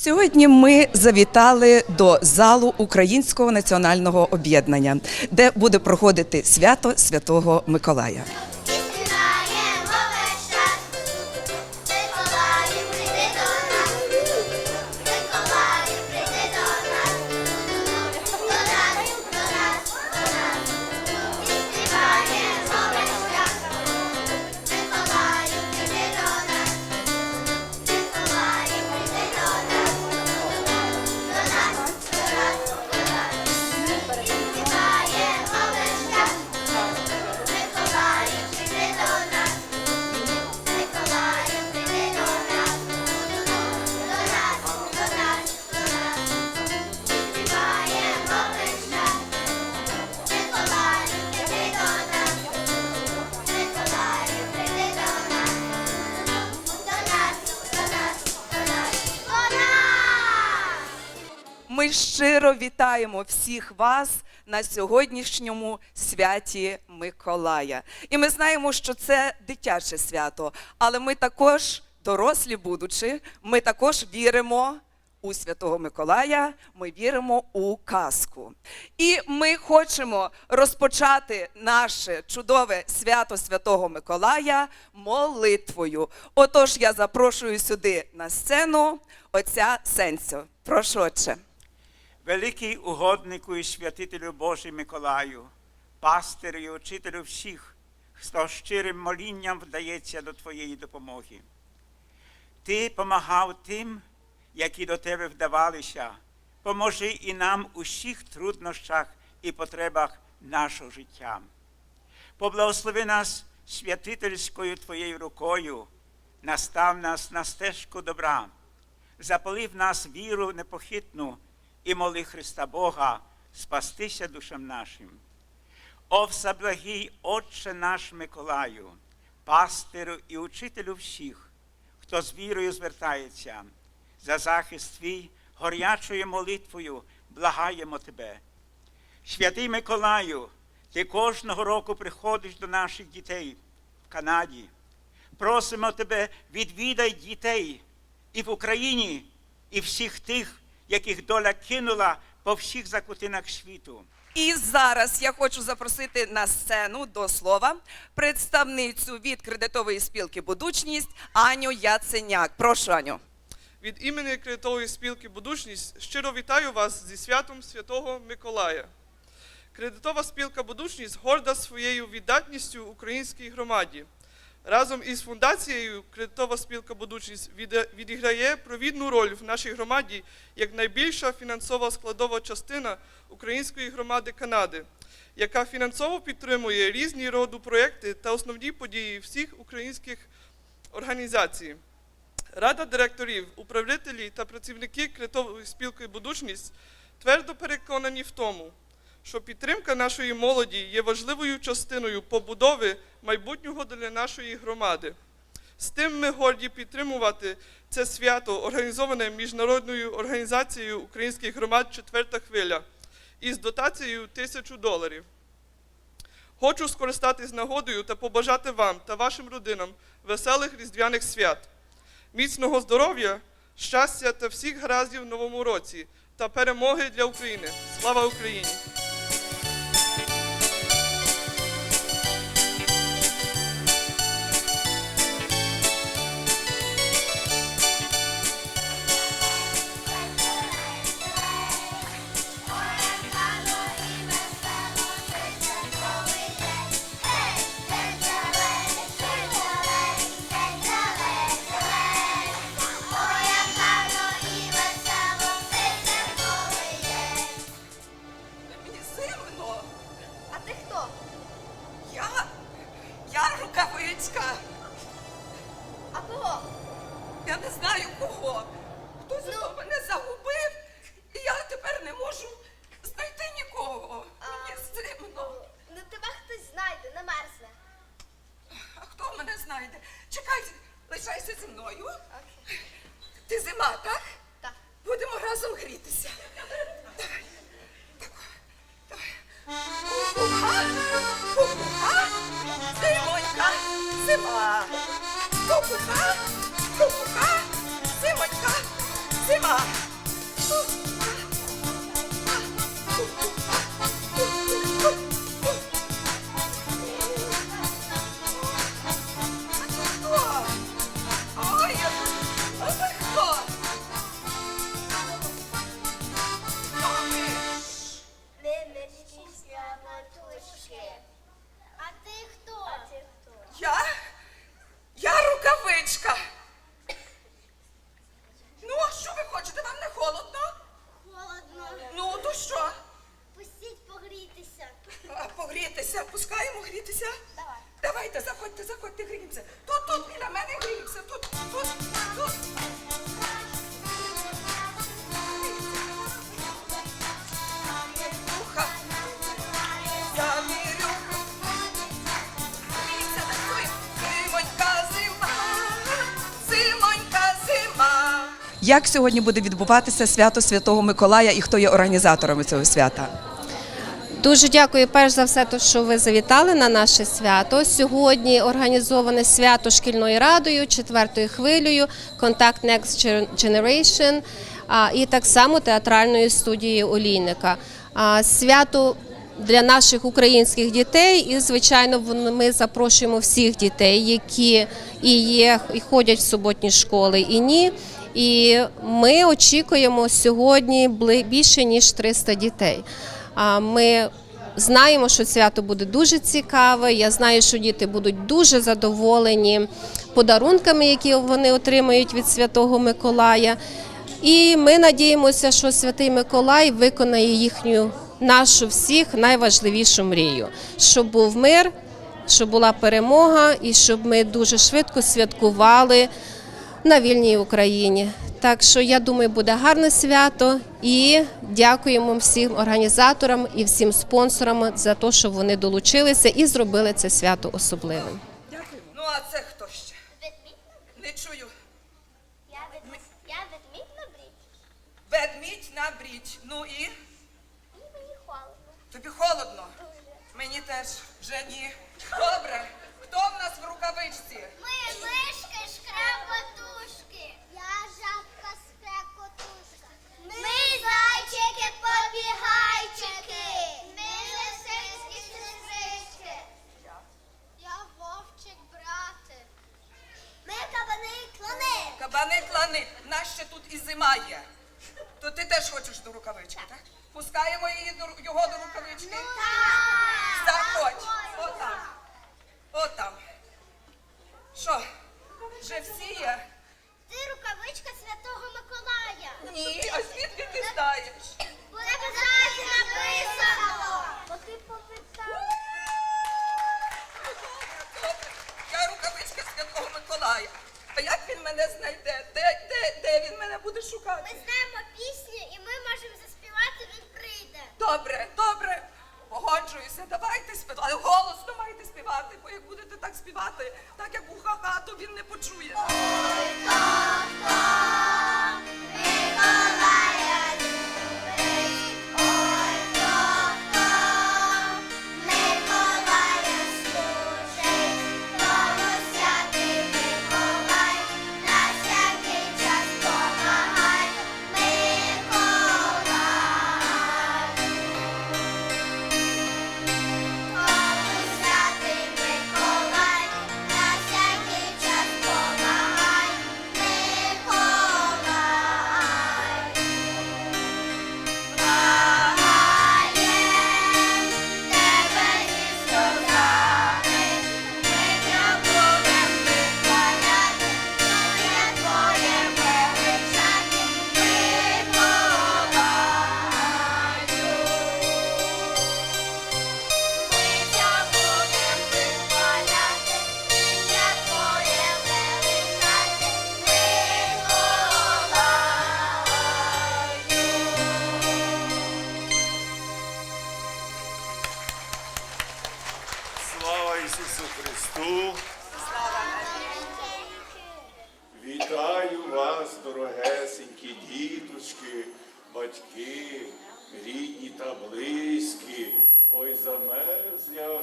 Сьогодні ми завітали до залу Українського національного об'єднання, де буде проходити свято Святого Миколая. Щиро вітаємо всіх вас на сьогоднішньому святі Миколая. І ми знаємо, що це дитяче свято, але ми також, дорослі будучи, ми також віримо. У Святого Миколая ми віримо у казку. І ми хочемо розпочати наше чудове свято Святого Миколая молитвою. Отож, я запрошую сюди на сцену отця Сенцю. Прошу, отче. Великий угоднику і святителю Божий Миколаю, пастирю і учителю всіх, хто щирим молінням вдається до Твоєї допомоги. Ти помагав тим, які до тебе вдавалися. Поможи і нам у всіх труднощах і потребах нашого життя. Поблагослови нас святительською Твоєю рукою, настав нас на стежку добра, запалив нас віру непохитну і моли Христа Бога спастися душам нашим. О всеблагий Отче наш Миколаю, пастиру і учителю всіх, хто з вірою звертається, за захист твій горячою молитвою благаємо тебе. Святий Миколаю, ти кожного року приходиш до наших дітей в Канаді. Просимо тебе, відвідай дітей і в Україні, і всіх тих, яких доля кинула по всіх закутинах світу. І зараз я хочу запросити на сцену до слова представницю від кредитової спілки Будучність Аню Яценяк. Прошу, Аню. Від імені кредитової спілки Будучність щиро вітаю вас зі святом Святого Миколая. Кредитова спілка Будучність горда своєю віддатністю українській громаді. Разом із фундацією Кредитова спілка Будучність відіграє провідну роль в нашій громаді як найбільша фінансова складова частина української громади Канади, яка фінансово підтримує різні роду проекти та основні події всіх українських організацій. Рада директорів, управителі та працівники кредитової спілки Будучність твердо переконані в тому, що підтримка нашої молоді є важливою частиною побудови майбутнього для нашої громади. З тим ми горді підтримувати це свято, організоване міжнародною організацією українських громад Четверта хвиля із дотацією тисячу доларів. Хочу скористатись нагодою та побажати вам та вашим родинам веселих різдвяних свят, міцного здоров'я, щастя та всіх гараздів в новому році та перемоги для України. Слава Україні! знайде. Чекайте, лишайся зі мною. Окей. Ти зима, так? Так. Будемо разом грітися. Давай. Давай. Кукуха, кукуха, зимонька, зима. Кукуха, кукуха, зимонька, зима. Як сьогодні буде відбуватися свято Святого Миколая і хто є організаторами цього свята? Дуже дякую, перш за все, то, що ви завітали на наше свято. Сьогодні організоване свято шкільною радою, четвертою хвилею, Contact Next Generation і так само театральною студією Олійника. Свято для наших українських дітей, і звичайно, ми запрошуємо всіх дітей, які і є, і ходять в суботні школи, і ні. І ми очікуємо сьогодні більше ніж 300 дітей. Ми знаємо, що свято буде дуже цікаве. Я знаю, що діти будуть дуже задоволені подарунками, які вони отримають від Святого Миколая. І ми надіємося, що Святий Миколай виконає їхню нашу всіх найважливішу мрію, щоб був мир, щоб була перемога і щоб ми дуже швидко святкували на вільній Україні. Так що я думаю, буде гарне свято і дякуємо всім організаторам і всім спонсорам за те, що вони долучилися і зробили це свято особливим. Ну, а це хто ще? Ведмідь? Не чую. Я ведмідь. Я ведмідь на брід. Ведмідь на бріч. Ну і І мені холодно. тобі холодно. Дуже. Мені теж вже ні. Добре. Хто в нас в рукавичці? Ми мишки і зима є. То ти теж хочеш до рукавички, так? Пускаємо її до, його до рукавички. Заходь. Отам. Отам. Що? Вже всі є? Ти рукавичка Святого Миколая. Ні, а звідки ти знаєш? Бо на базарі написано. Бо ти попитав. Добре. Я рукавичка Святого Миколая. А як він мене знайде? Де, де, де він мене буде Ми шукати? знаємо пісню і ми можемо заспівати, він прийде. Добре, добре. Погоджуюся, давайте співати. Але голосно маєте співати, бо як будете так співати, так як у ха-ха, то він не почує. Вас, дорогесенькі діточки, батьки, рідні та близькі. Ой, замерз я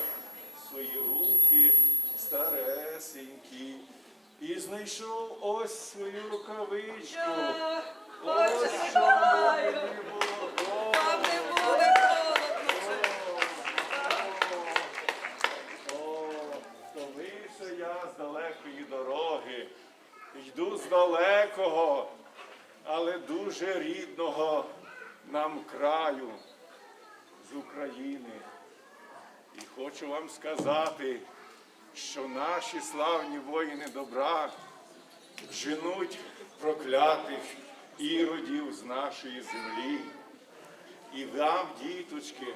свої руки старесенькі. І знайшов ось свою рукавичку. Ось що вона але дуже рідного нам краю з України. І хочу вам сказати, що наші славні воїни добра женуть проклятих іродів з нашої землі. І вам, діточки,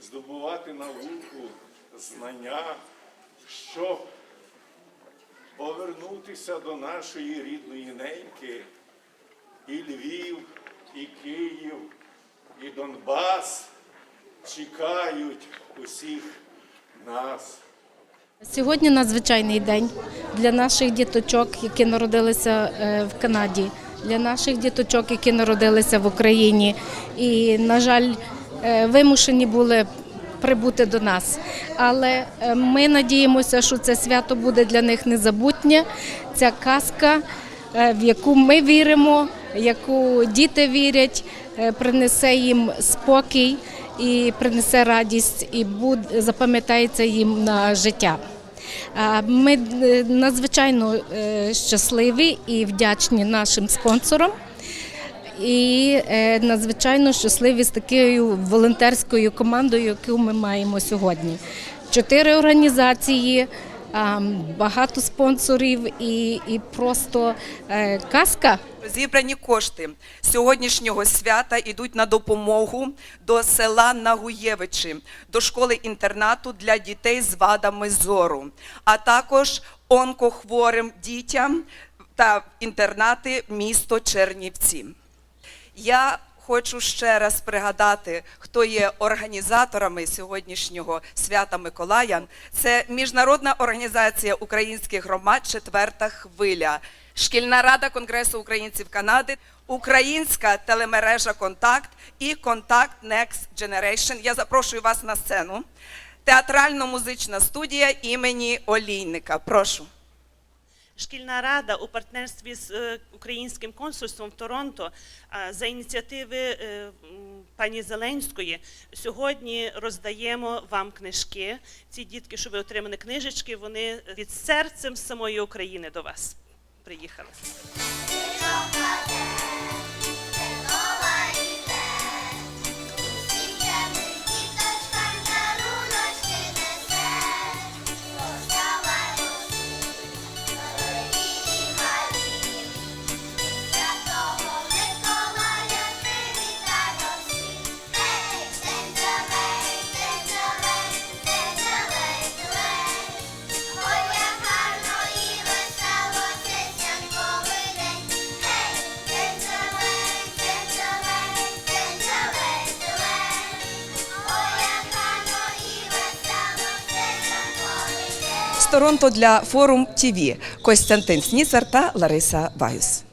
здобувати науку, знання, щоб повернутися до нашої рідної неньки, і Львів, і Київ, і Донбас чекають усіх нас. Сьогодні надзвичайний день для наших діточок, які народилися е, в Канаді, для наших діточок, які народилися в Україні, і, на жаль, е, вимушені були прибути до нас. Але е, ми надіємося, що це свято буде для них незабутнє. Ця казка, е, в яку ми віримо, яку діти вірять, е, принесе їм спокій і принесе радість, і запам'ятається їм на життя. Ми надзвичайно щасливі і вдячні нашим спонсорам. І е, надзвичайно щасливі з такою волонтерською командою, яку ми маємо сьогодні. Чотири організації, багато спонсорів і, і просто е, казка. Зібрані кошти сьогоднішнього свята йдуть на допомогу до села Нагуєвичі, до школи-інтернату для дітей з вадами зору, а також онкохворим дітям та інтернати місто Чернівці. Я хочу ще раз пригадати, хто є організаторами сьогоднішнього свята Миколая. Це Міжнародна організація українських громад Четверта хвиля, Шкільна рада Конгресу українців Канади, Українська телемережа Контакт і Контакт Next Generation. Я запрошую вас на сцену. Театрально-музична студія імені Олійника. Прошу. Шкільна рада у партнерстві з е, українським консульством в Торонто е, за ініціативи е, пані Зеленської сьогодні роздаємо вам книжки. Ці дітки, що ви отримали книжечки, вони від серцем самої України до вас приїхали. Торонто для форум ТІВІ Костянтин Сніцар та Лариса Ваюс.